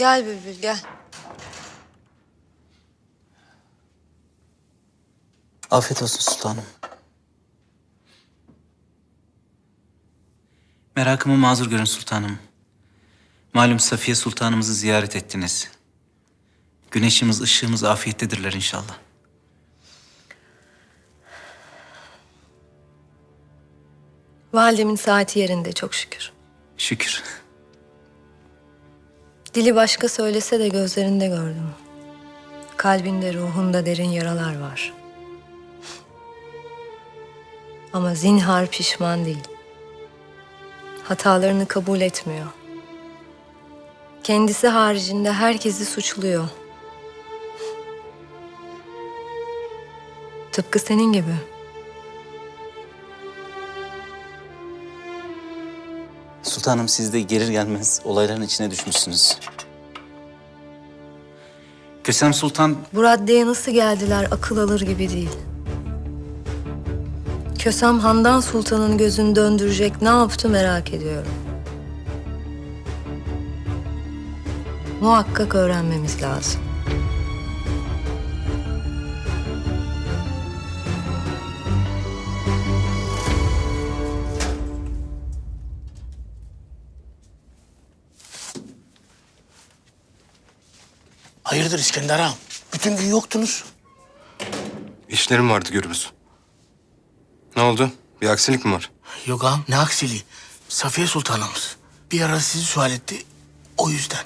Gel Bülbül gel. Afiyet olsun sultanım. Merakımı mazur görün sultanım. Malum Safiye sultanımızı ziyaret ettiniz. Güneşimiz, ışığımız afiyettedirler inşallah. Validemin saati yerinde çok şükür. Şükür. Dili başka söylese de gözlerinde gördüm. Kalbinde, ruhunda derin yaralar var. Ama zinhar pişman değil. Hatalarını kabul etmiyor. Kendisi haricinde herkesi suçluyor. Tıpkı senin gibi. Sultanım siz de gelir gelmez olayların içine düşmüşsünüz. Kösem Sultan Bu raddeye nasıl geldiler akıl alır gibi değil. Kösem Handan Sultan'ın gözünü döndürecek ne yaptı merak ediyorum. Muhakkak öğrenmemiz lazım. Hayırdır İskender ağam? Bütün gün yoktunuz. İşlerim vardı Gürbüz. Ne oldu? Bir aksilik mi var? Yok ağam ne aksiliği. Safiye Sultanımız. Bir ara sizi sual etti. O yüzden.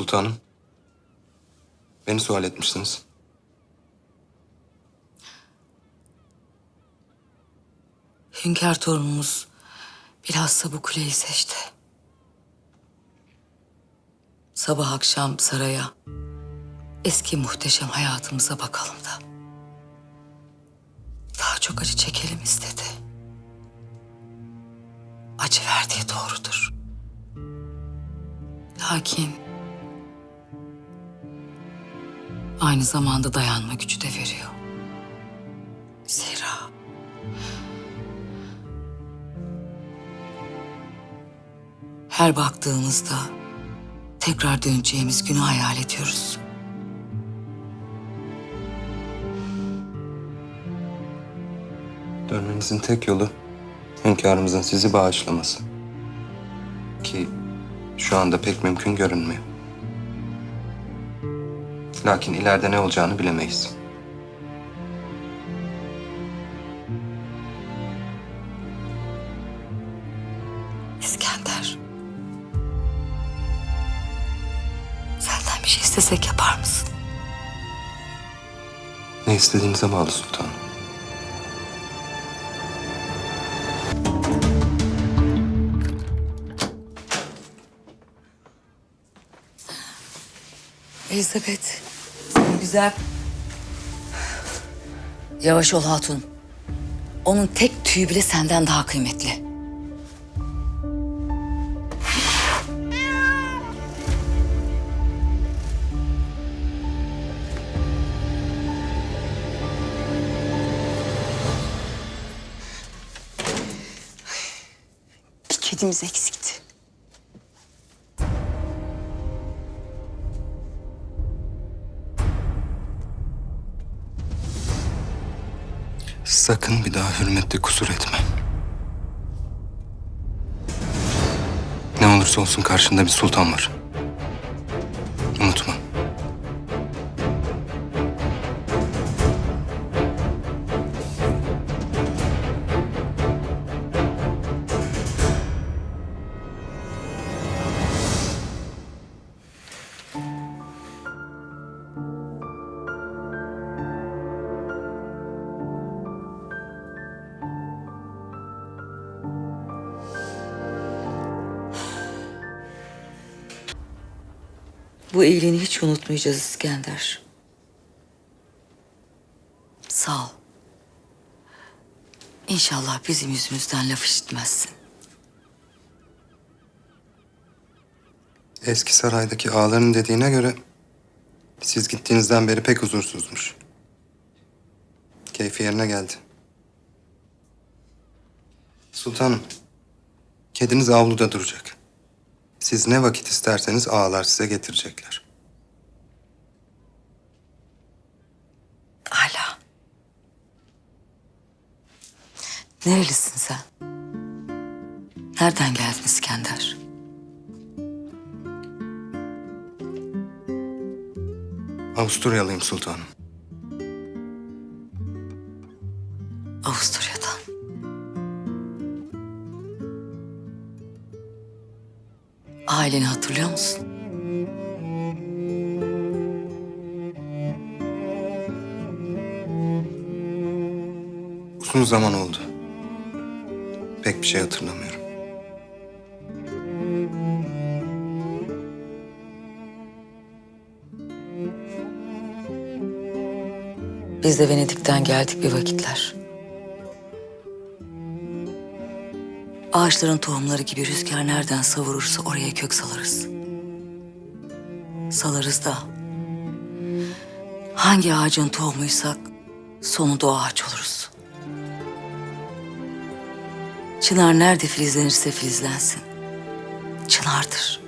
Sultanım. Beni sual etmişsiniz. Hünkâr torunumuz bilhassa bu kuleyi seçti. Sabah akşam saraya, eski muhteşem hayatımıza bakalım da. Daha çok acı çekelim istedi. Acı verdiği doğrudur. Lakin aynı zamanda dayanma gücü de veriyor. Zira Her baktığımızda tekrar döneceğimiz günü hayal ediyoruz. Dönmenizin tek yolu hünkârımızın sizi bağışlaması. Ki şu anda pek mümkün görünmüyor. Lakin ileride ne olacağını bilemeyiz. İskender. Senden bir şey istesek yapar mısın? Ne istediğinize bağlı sultanım. Elizabeth. Güzel. Yavaş ol hatun. Onun tek tüyü bile senden daha kıymetli. Bir kedimiz eksikti. Sakın bir daha hürmette kusur etme. Ne olursa olsun karşında bir sultan var. Bu iyiliğini hiç unutmayacağız İskender. Sağ ol. İnşallah bizim yüzümüzden laf işitmezsin. Eski saraydaki ağaların dediğine göre siz gittiğinizden beri pek huzursuzmuş. Keyfi yerine geldi. Sultanım, kediniz avluda duracak. Siz ne vakit isterseniz ağalar size getirecekler. Hala. Nerelisin sen? Nereden geldin İskender? Avusturyalıyım sultanım. Aileni hatırlıyor musun? Uzun zaman oldu. Pek bir şey hatırlamıyorum. Biz de Venedik'ten geldik bir vakitler. Ağaçların tohumları gibi rüzgar nereden savurursa oraya kök salarız. Salarız da hangi ağacın tohumuysak sonunda o ağaç oluruz. Çınar nerede filizlenirse filizlensin. Çınardır.